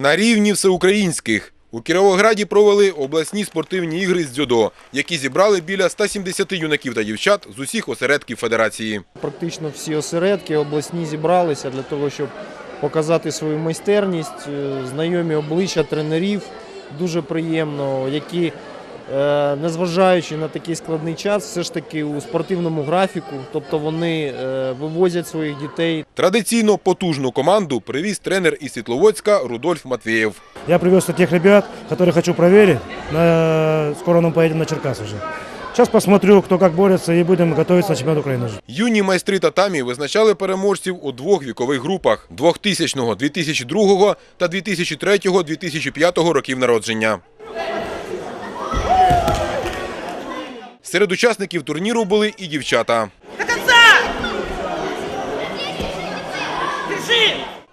На рівні всеукраїнських. У Кіровограді провели обласні спортивні ігри з дзюдо, які зібрали біля 170 юнаків та дівчат з усіх осередків федерації. Практично всі осередки обласні зібралися для того, щоб показати свою майстерність, е, знайомі обличчя тренерів. Дуже приємно, які, незважаючи на такий складний час, все ж таки у спортивному графіку, тобто вони е, вивозять своїх дітей Традиційно потужну команду привіз тренер із Світловодська Рудольф Матвєєв. Я привез тех ребят, которых хочу проверить. На... Скоро нам поедем на Черкас уже. Сейчас посмотрю, кто как борется, и будем готовиться на чемпионат Украины. уже. Юні майстри татамі визначали переможців у двох вікових групах – 2000-го, 2002-го та 2003-го, 2005-го років народження. Серед учасників турніру були і дівчата.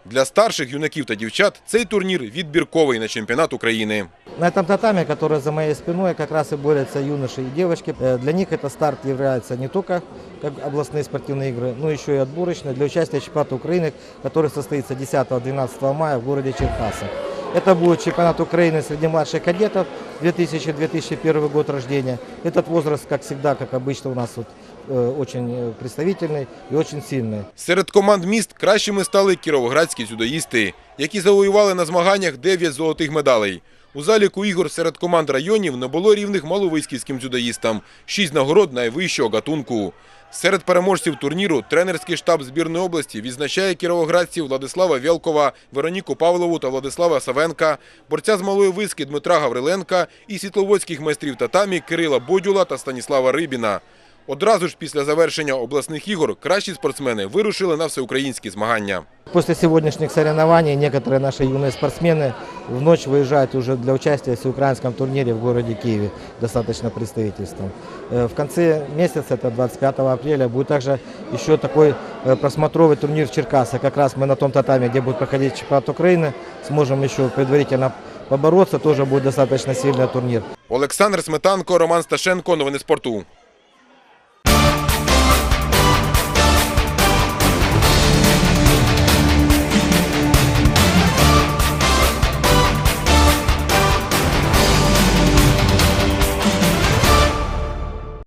Для старших юнаків та дівчат цей турнір відбірковий на чемпіонат України. На этом татаме, который за моей спиной, как раз и борются юноши и девочки. Э, Для них это старт является не только как областные спортивные игры, но еще и отборочные для участия в чемпионате Украины, который состоится 10-12 мая в городе Черкасы. Это будет чемпионат Украины среди младших кадетов 2000-2001 год рождения. Этот возраст, как всегда, как обычно у нас вот, э, очень э, представительный и очень сильный. Серед команд міст кращими стали кіровоградські дзюдоїсти, які завоювали на змаганнях 9 золотих медалей. У заліку ігор серед команд районів не було рівних маловиськівським дзюдоїстам – 6 нагород найвищого гатунку. Серед переможців турніру тренерський штаб збірної області відзначає кіровоградців Владислава Вєлкова, Вероніку Павлову та Владислава Савенка, борця з малої виски Дмитра Гавриленка і світловодських майстрів татамі Кирила Бодюла та Станіслава Рибіна. Одразу ж після завершення обласних ігор кращі спортсмени вирушили на всеукраїнські змагання. После сегодняшних соревнований некоторые наши юные спортсмены в ночь выезжают уже для участия в всеукраинском турнире в городе Киеве, достаточно представительством. Э, В конце месяца, это 25 апреля, будет также еще такой э, просмотровый турнир в Черкасах. Как раз мы на том татаме, где будет проходить чемпионат Украины, сможем еще предварительно побороться, тоже будет достаточно сильный турнир. Олександр Сметанко, Роман Сташенко. Новини спорту.